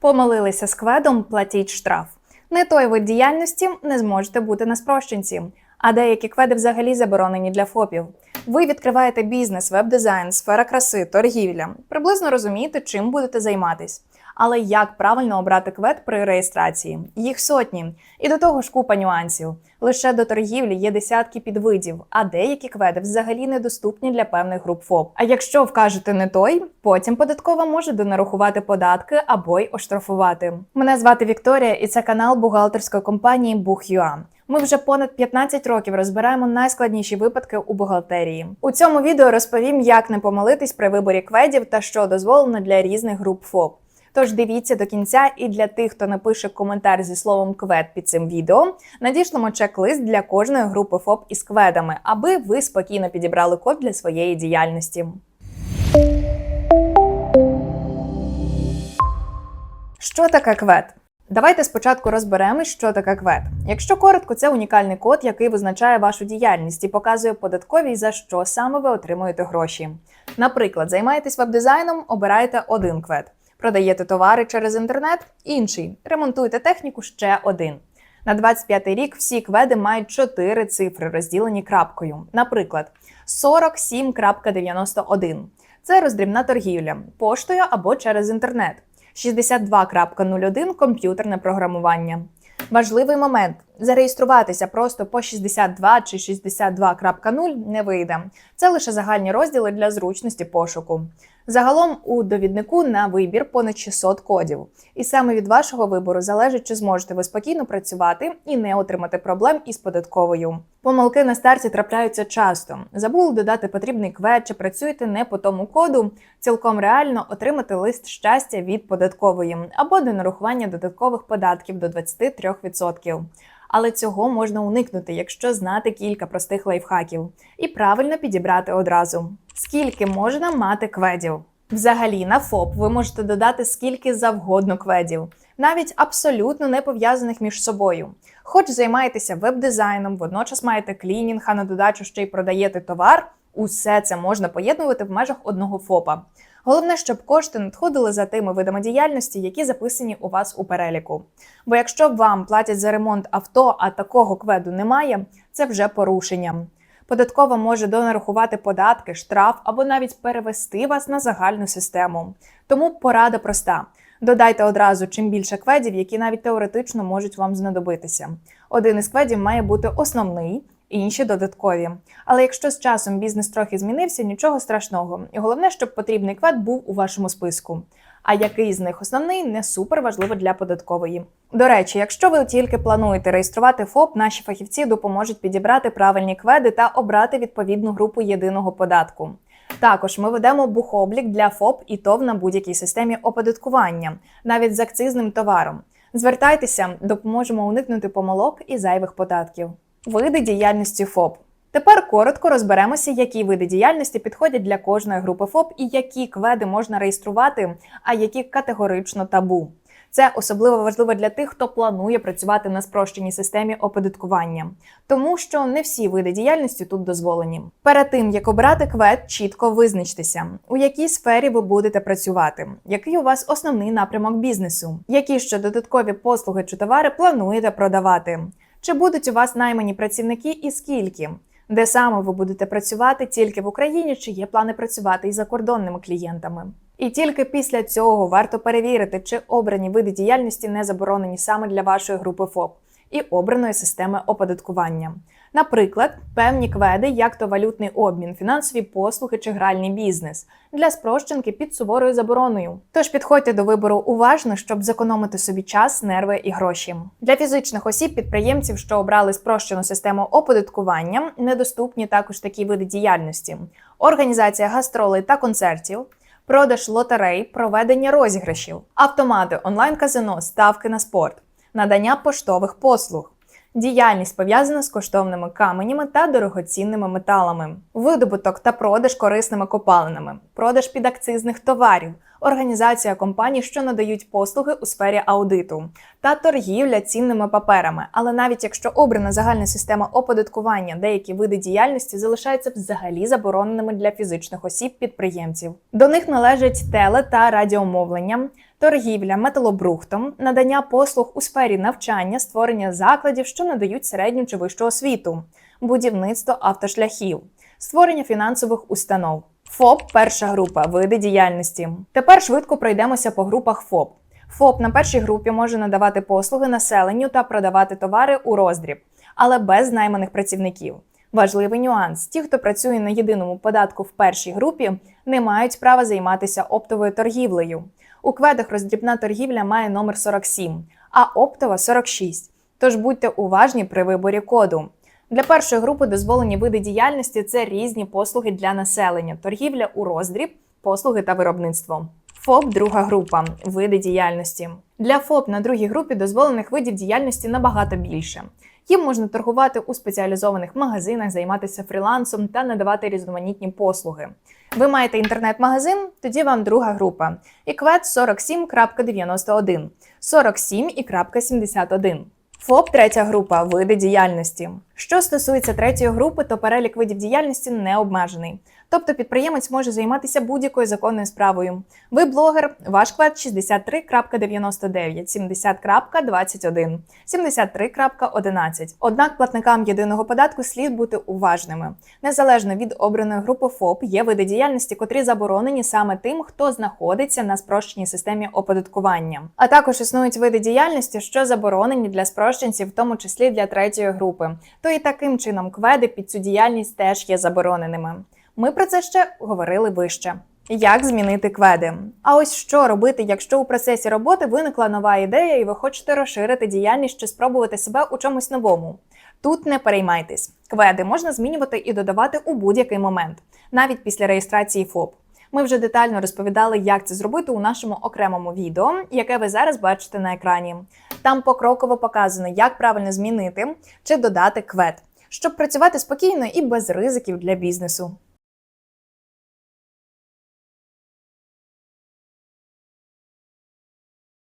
Помилилися з кведом, платіть штраф. Не той вид діяльності не зможете бути на спрощенці, а деякі кведи взагалі заборонені для ФОПів. Ви відкриваєте бізнес, веб-дизайн, сфера краси, торгівля. Приблизно розумієте, чим будете займатись. Але як правильно обрати квед при реєстрації? Їх сотні. І до того ж купа нюансів. Лише до торгівлі є десятки підвидів, а деякі кведи взагалі недоступні для певних груп ФОП. А якщо вкажете не той, потім податкова може донарахувати податки або й оштрафувати. Мене звати Вікторія, і це канал бухгалтерської компанії Бух.ua. Ми вже понад 15 років розбираємо найскладніші випадки у бухгалтерії. У цьому відео розповім, як не помилитись при виборі кведів та що дозволено для різних груп ФОП. Тож дивіться до кінця, і для тих, хто напише коментар зі словом квед під цим відео, надішлемо чек-лист для кожної групи ФОП із кведами, аби ви спокійно підібрали код для своєї діяльності. Що таке квед? Давайте спочатку розберемось, що таке квед. Якщо коротко, це унікальний код, який визначає вашу діяльність і показує податковій, за що саме ви отримуєте гроші. Наприклад, займаєтесь веб-дизайном, обираєте один квед. Продаєте товари через інтернет інший. Ремонтуєте техніку ще один. На 25-й рік всі кведи мають 4 цифри, розділені крапкою. Наприклад, 47.91. Це роздрібна торгівля поштою або через інтернет. 62.01 комп'ютерне програмування. Важливий момент: зареєструватися просто по 62 чи 62.0 не вийде. Це лише загальні розділи для зручності пошуку. Загалом у довіднику на вибір понад 600 кодів. І саме від вашого вибору залежить, чи зможете ви спокійно працювати і не отримати проблем із податковою. Помилки на старті трапляються часто. Забули додати потрібний квет чи працюєте не по тому коду. Цілком реально отримати лист щастя від податкової або до нарахування додаткових податків до 23%. Але цього можна уникнути, якщо знати кілька простих лайфхаків і правильно підібрати одразу. Скільки можна мати кведів? Взагалі, на ФОП ви можете додати скільки завгодно кведів, навіть абсолютно не пов'язаних між собою. Хоч займаєтеся веб-дизайном, водночас маєте клінінг, а на додачу ще й продаєте товар. Усе це можна поєднувати в межах одного ФОПа. Головне, щоб кошти надходили за тими видами діяльності, які записані у вас у переліку. Бо якщо вам платять за ремонт авто, а такого кведу немає, це вже порушення. Податкова може донарахувати податки, штраф або навіть перевести вас на загальну систему. Тому порада проста: додайте одразу чим більше кведів, які навіть теоретично можуть вам знадобитися. Один із кведів має бути основний. Інші додаткові. Але якщо з часом бізнес трохи змінився, нічого страшного. Головне, щоб потрібний квед був у вашому списку. А який з них основний не супер важливо для податкової. До речі, якщо ви тільки плануєте реєструвати ФОП, наші фахівці допоможуть підібрати правильні кведи та обрати відповідну групу єдиного податку. Також ми ведемо бухоблік для ФОП і ТОВ на будь-якій системі оподаткування, навіть з акцизним товаром. Звертайтеся, допоможемо уникнути помилок і зайвих податків. Види діяльності ФОП. Тепер коротко розберемося, які види діяльності підходять для кожної групи ФОП і які кведи можна реєструвати, а які категорично табу. Це особливо важливо для тих, хто планує працювати на спрощеній системі оподаткування, тому що не всі види діяльності тут дозволені. Перед тим як обрати квед, чітко визначтеся, у якій сфері ви будете працювати, який у вас основний напрямок бізнесу, які ще додаткові послуги чи товари плануєте продавати. Чи будуть у вас наймані працівники і скільки? Де саме ви будете працювати тільки в Україні, чи є плани працювати із закордонними клієнтами? І тільки після цього варто перевірити, чи обрані види діяльності не заборонені саме для вашої групи ФОП і обраної системи оподаткування. Наприклад, певні кведи, як то валютний обмін, фінансові послуги чи гральний бізнес для спрощенки під суворою забороною. Тож підходьте до вибору уважно, щоб зекономити собі час, нерви і гроші. Для фізичних осіб підприємців, що обрали спрощену систему оподаткування, недоступні також такі види діяльності: організація гастролей та концертів. Продаж лотерей, проведення розіграшів, автомати, онлайн-казино, ставки на спорт, надання поштових послуг, діяльність пов'язана з коштовними каменями та дорогоцінними металами, видобуток та продаж корисними копалинами, продаж підакцизних товарів, організація компаній, що надають послуги у сфері аудиту, та торгівля цінними паперами. Але навіть якщо обрана загальна система оподаткування, деякі види діяльності залишаються взагалі забороненими для фізичних осіб підприємців. До них належать теле та радіомовлення, торгівля металобрухтом, надання послуг у сфері навчання, створення закладів, що надають середню чи вищу освіту, будівництво автошляхів, створення фінансових установ. ФОП перша група види діяльності. Тепер швидко пройдемося по групах ФОП. ФОП на першій групі може надавати послуги населенню та продавати товари у роздріб, але без найманих працівників. Важливий нюанс: ті, хто працює на єдиному податку в першій групі, не мають права займатися оптовою торгівлею. У кведах роздрібна торгівля має номер 47, а оптова 46. Тож будьте уважні при виборі коду. Для першої групи дозволені види діяльності це різні послуги для населення, торгівля у роздріб, послуги та виробництво. ФОП друга група види діяльності. Для ФОП на другій групі дозволених видів діяльності набагато більше. Їм можна торгувати у спеціалізованих магазинах, займатися фрілансом та надавати різноманітні послуги. Ви маєте інтернет-магазин, тоді вам друга група. ІКВЕД 47.91, 47 і 71. ФОП третя група види діяльності. Що стосується третьої групи, то перелік видів діяльності не обмежений. Тобто підприємець може займатися будь-якою законною справою. Ви блогер, ваш квет 63.99, 70.21, 73.11. Однак платникам єдиного податку слід бути уважними. Незалежно від обраної групи ФОП є види діяльності, котрі заборонені саме тим, хто знаходиться на спрощеній системі оподаткування. А також існують види діяльності, що заборонені для спрощенців, в тому числі для третьої групи. То і таким чином кведи під цю діяльність теж є забороненими. Ми про це ще говорили вище. Як змінити кведи? А ось що робити, якщо у процесі роботи виникла нова ідея, і ви хочете розширити діяльність чи спробувати себе у чомусь новому? Тут не переймайтесь. Кведи можна змінювати і додавати у будь-який момент, навіть після реєстрації ФОП. Ми вже детально розповідали, як це зробити у нашому окремому відео, яке ви зараз бачите на екрані. Там покроково показано, як правильно змінити чи додати квед, щоб працювати спокійно і без ризиків для бізнесу.